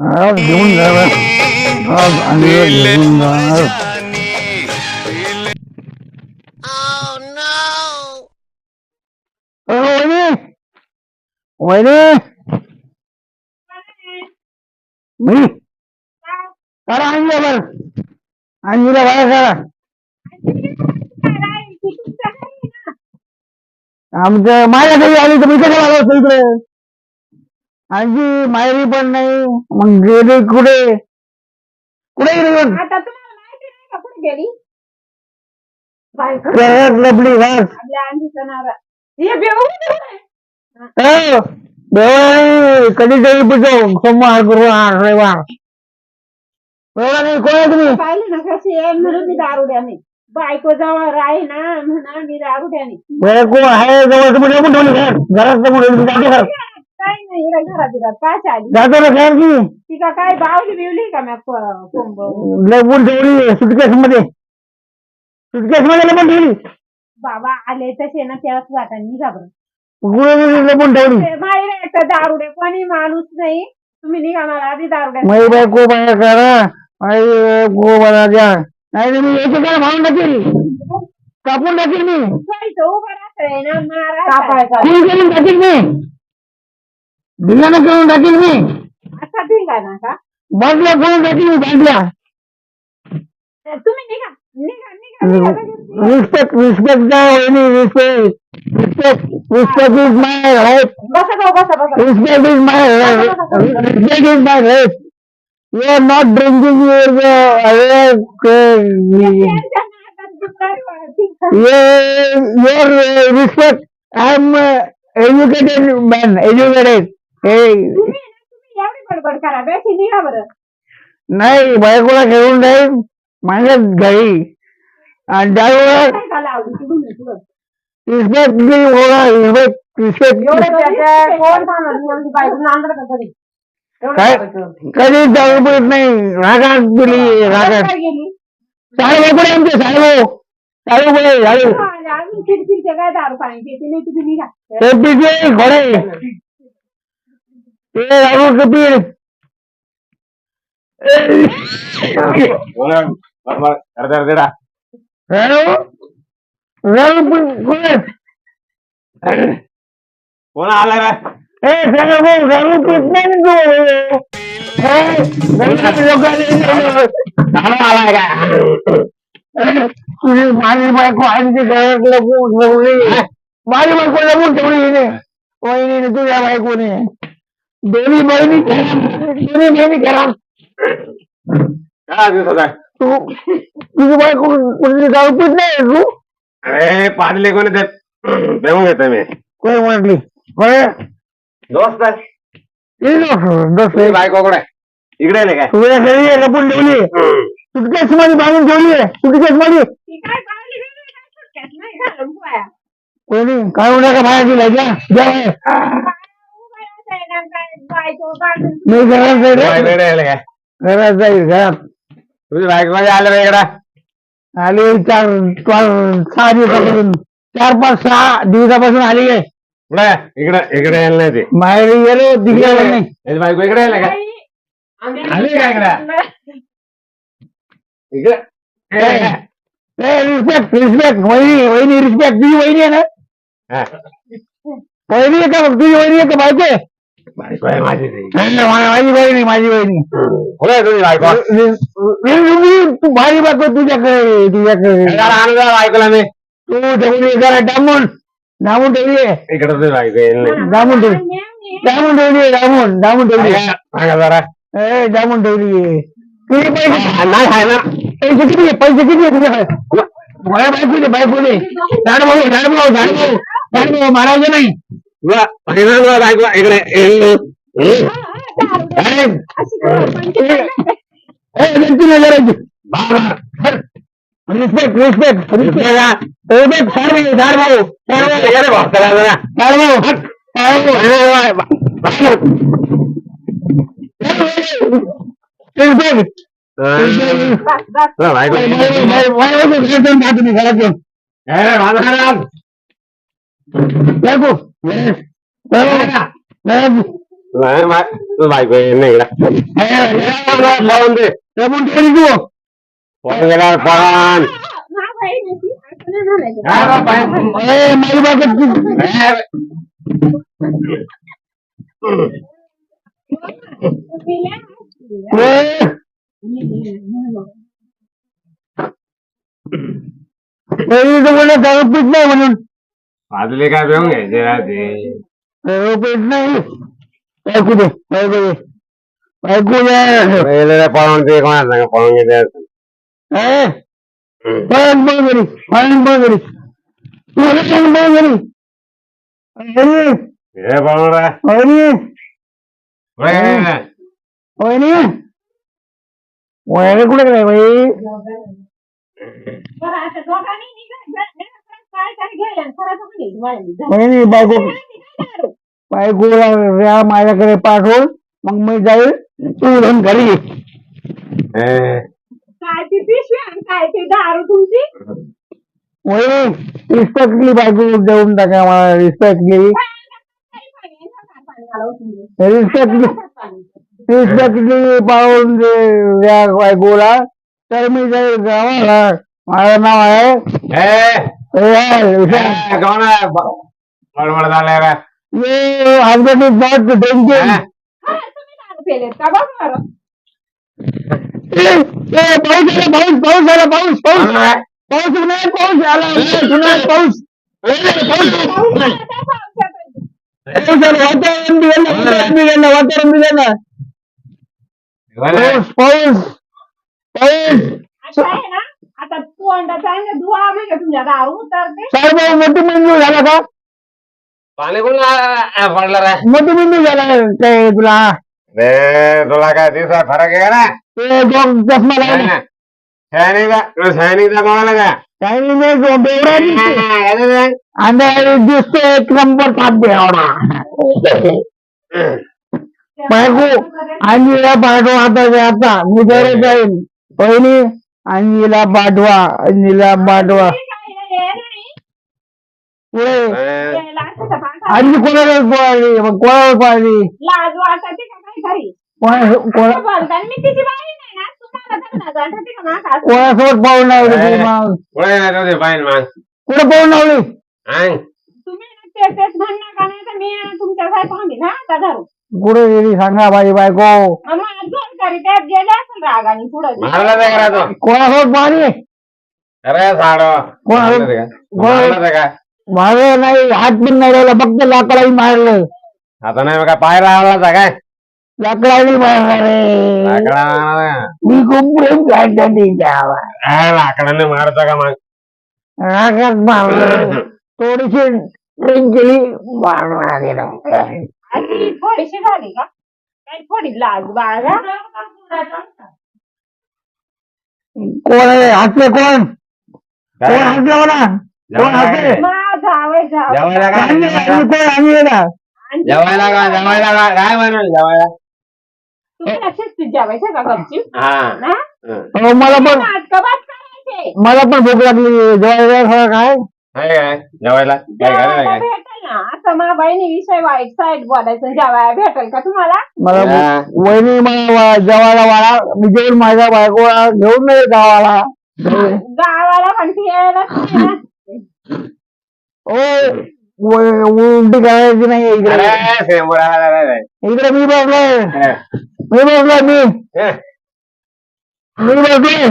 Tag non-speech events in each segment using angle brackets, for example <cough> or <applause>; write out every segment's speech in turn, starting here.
आज घेऊन जाणार आज आणि घेऊन जाणार अ, वहिनी. वहिनी. मी? करा आणलं बरं. आणलं बाहेर करा आमचं माझ्या घरी आली तर मी कसं आलो असतो इकडे? आणखी माहेरी पण नाही. मग गेली कुठे? कुठे गेली मग आता तुम्हाला माहिती नाही का कुठे गेली? बायको. घरात लपली घरात आपल्या हे हो, कधीतरी सोमवार गुरुवार रविवार. एवढा नाही कोण आहे तुम्ही? पाहिले ना कशी आहे? म्हणून मी दारुड्याने. बायको जवळ राही ना म्हणा मी दारुड्याने. बायको आहे जवळ. तुम्ही ठेवली घरात घरात ठेवली जातो काही नाही इकडे घरात घरात पाच आली. जातो ना घर की ती? का काय बावली बिवली का मी कोंब ठेवली सुटकेस मध्ये. सुटकेस मध्ये लपून ठेवली बाबा आले तसे ना त्याच वाटाने घाबर कुठे गेली लपून ठेवली माहिती एकटं दारुडे कोणी माणूस नाही. तुम्ही निघा मला आधी दारुड्या. माझी बायको बाहेर करा. माझी बायको बरा द्या. नाही तर मी याची काय? भावून टाकेल. कापून टाकेल मी. उभं राहतंय ना मारा करून टाकेल मी? धिंगाणा करून टाकेल मी असा भिंगा ना का बाटल्या करून टाकेल मी बाटल्या तुम्ही निघा निघा निघा निघा लगेच निघा. रिस्पेक्ट रिस्पेक्ट द्या वहिनी respect respect respect is my right बसा जाऊ बसा बसा respect is my respect is my right you are not drinking your त्यांच्या नादात दुपारी वाढती. your respect. I'm educated man, educated. Hey, तुम्ही ना, तुम्ही एवढी बडबड करा बेशी निघा बरं. नाही बायकोला घेऊन जाईल माझ्या घरी. आणि त्यावेळेला काय झालं आवडी तिकडून ये, पुढं. रिस्पेक्ट बी होणार रिस्पेक्ट रिस्पेक्ट एवढं त्याच्या कोण सांगणार? तुम्हाला बायको नांदर का कधी एवढं काय? करायचं. कधी दारू पित नाही. रागात दिली रागात काय गेली? साडू पुढे आमचे साडू साडू पुढे साडू आणि अजून चिडचिडचे काय दारू पाणी पिते? नाही तुम्ही निघा. ते पिते घोडे. ते दारू कपील राणू राणू पण कोण आला रे ए आलाय का माझी बायको आणखी ठेवली माझी बायको लपून ठेवली तुझ्या बायकोने दोन्ही बहिणी दोन्ही बहिणी घरात. काय दिवस होता तू तुझी बायको कुठली दारू पित नाही तू? अरे पाडले कोणी ते देऊन घेतो मी. कोण म्हटली? कोण? दोस्त आहे. दस तुझी बायको कडे इकडे आले काय? तुझ्या घरी आहे, लपून ठेवली. सुटकेस मध्ये बांधून ठेवली सुटकेस मध्ये नाही. कोणी? काय होणार का बाहेर? दिला जा. मी घरात जाईल रे. काय घरात जाईल घरात तुझी बायको मध्ये आलं रे इकडे आली चार चार- सहा दिवसापासून चार पाच सहा दिवसापासून आली आहे इकडे इकडे यायला नाही ते माहेरी गेलो तिकडे आलो नाही बायको इकडे आले काय आली काय इकडे इकडे इकडे काय? रिस्पेक्ट रिस्पेक्ट वहिनी वहिनी रिस्पेक्ट तुझी वहिनी आहे ना हा. वहिनी आहे का तुझी वहिनी आहे का बायको आहे? बायको आहे माझी ती. नाही, नाही, मा- माझी माझी वहिनी कुठे तुझी बायको तू माझी बायको तुझ्याकडे तुझ्याकडे जरा बायकोला मी तू ठेवली जरा डामून डामून ठेवली आहे इकडे तुझी बायको येईल नाही डामून ठेवली डामून ठेवली आहे डामून डामून ठेवली आहे. सांगा जरा ए डामून ठेवली आहे किती पैसे नाही आहे ना पैसे किती आहे पैसे किती आहे तुझ्याकडे मला बायको दे बायको दे झाड भाऊ झाड भाऊ झाड भाऊ झाड भाऊ मारायचं नाही रिस्पेक्ट रिस्पेक्ट रिस्पेक्ट भाऊ झाड भाऊ भाऊ ये रे भाऊ, चला जरा. तुला बाजूले काय पिऊन घ्यायचे राहते पीत नाही. ऐकू दे ऐकू दे. ऐकू दे पहिले पळून ते कोणा सांग पळून घेते पळण पळ घरी पळण पळ घरी. तू पळण पळ घरी. हे पळून. वहिनी वहिनी कुठे काय बाई? मला- वहिनी बायको? बायकोला या माझ्याकडे पाठवून मग मी जाईल तू घेऊन घरी काय ती पिशवी आणि काय ती दारू तुमची? रिस्पेक्टली बायको देऊन टाका मला रिस्पेक्टली रिस्पेक्टली रिस्पेक्टली पाहून बायकोला. तर मी जाईल गावाला माझं नाव आहे ब- बडबड झालंय रे ये हसबंड इज नॉट डेंजर हा? तुम्ही दारू पेलेत का बघ बरं पाऊस आला पाऊस पाऊस आला पाऊस पाऊस? पाऊस नाही पाऊस आला उन्हाळ्यात पाऊस ए, पाऊस पाऊस आला त्या पावसात. पाऊस आला वातावरण बिघडलं वातावरण बिघडलं वातावरण बिघडलं पाऊस पाऊस पाऊस असं आहे ना ना म्हणजे उतरते? साहेब मोठी मेंदू झाला का? पाणी कोण पडलं रे? मोठी मेंदू झाला काय तुला. रे तुला काय दिसा फरक आहे का ना ते डॉग चष्मा लागला सैनिकचा तुला सैनिकचा कोणाला का? काही नाही तो बेवडा दिसतो. हा? आणि दिसतो एक नंबर ताप बेवडा बायको पाठवा आता ते आता मी जरा जाईन पहिली अंजीला पाठवा अंजीला पाठवा पुढे अंजी कोणाला पळाली? मग कोणाला पळाली? लाज वाटते का काय घरी? कोणा कोणा बोलताना मी तिची बाई नाही ना? तुम्हाला धरणार वाटते का माझा हात? कोणासोबत पाहून लावली मग? कुठे पाहून लावली. तुम्ही ना ते तेच म्हणणार का नाही तर मी तुमच्या साहेब आम्ही ना आता धरू कुठे गेली सांगा बाई बायको त्यात गेले असेल रागाने पुढं. मारला ते का तो? कोणासोबत पाहिली अरे साडो कोण? मारलं का? मारलं का? नाही हात पण नाही राहिला फक्त लाकडाही मारलं. आता नाही काय पाय राहिला काय? लाकडाही मारलं रे. लाकडा मी खूप प्रेम करतो तिच्यावर का? लाकडाने मारतो का मग? रागात मारलं. <coughs> थोडीशी प्रेम केली मारणार गेलं. अशी थोडीशी झाली का काही थोडी लाज बाळगा कोण आहे हातले कोण काय? कोण हातले म्हणा कोण हातले माझा जावय जावय जेवायला काय आम्ही आम्ही कोण आम्ही येणार जेवायला का जेवायला का काय म्हणून जेवायला तुम्ही असेच जेवायचं का गपची हा ना हं. अहो, मला पण नाटकबाज करायचे मला पण भूक लागली जेवायला थोडं काय आहे काय जेवायला काय घालायला जेवायला काय भेटेल ना असं मा बहिणी विषय वाईट साईड बोलायचं जेवायला भेटेल का तुम्हाला मला हा. वहिनी मला वा- जेवायला वाळा मी जेवण माझ्या बायकोला घेऊन नाही गावाला गावाला म्हणते यायला नाही ना. ओ व- उलटी करायची नाही इकडे अरे. इकडे मी बसलोय हं. मी बसलोय मी. मी बसलोय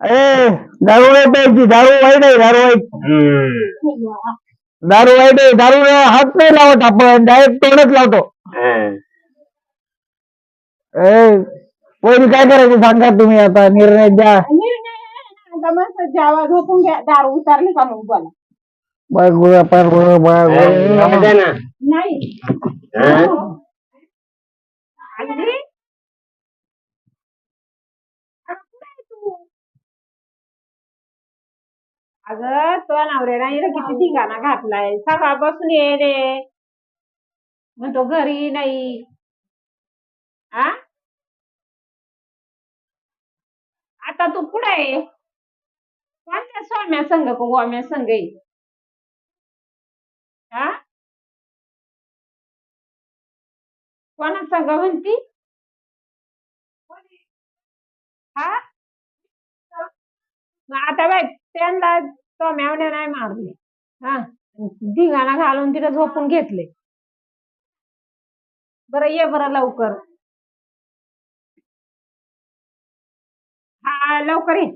ए दारू नाही प्यायची दारू वाईट आहे दारू वाईट हम्म. दारू वाईट आहे दारू हात नाही लावत आपण डायरेक्ट तोंडच लावतो हं. ए पहिली काय करायचं सांगा तुम्ही आता निर्णय द्या निर्णय आहे ना, आता मस्त जेवा झोपून घ्या दारू उतरली का मग बोला हं. नाही हं? अगं, कुठे आहे तू? अगं तो नवऱ्याला इथं किती धिंगाणा घातलाय. सकाळपासून ये रे. म्हणतो घरी नाही. आ? आता तू कुठं आहे? कोणत्या स्वाम्या संघ का गोम्या संघ आहे? हा कोणा संघ म्हणती? हा? मग आता बाय त्यांना तो मेवण्या नाही मारले. हा. धिंगाणा घालून तिला झोपून घेतले. बरं ये बरं लवकर. हा लवकर ये.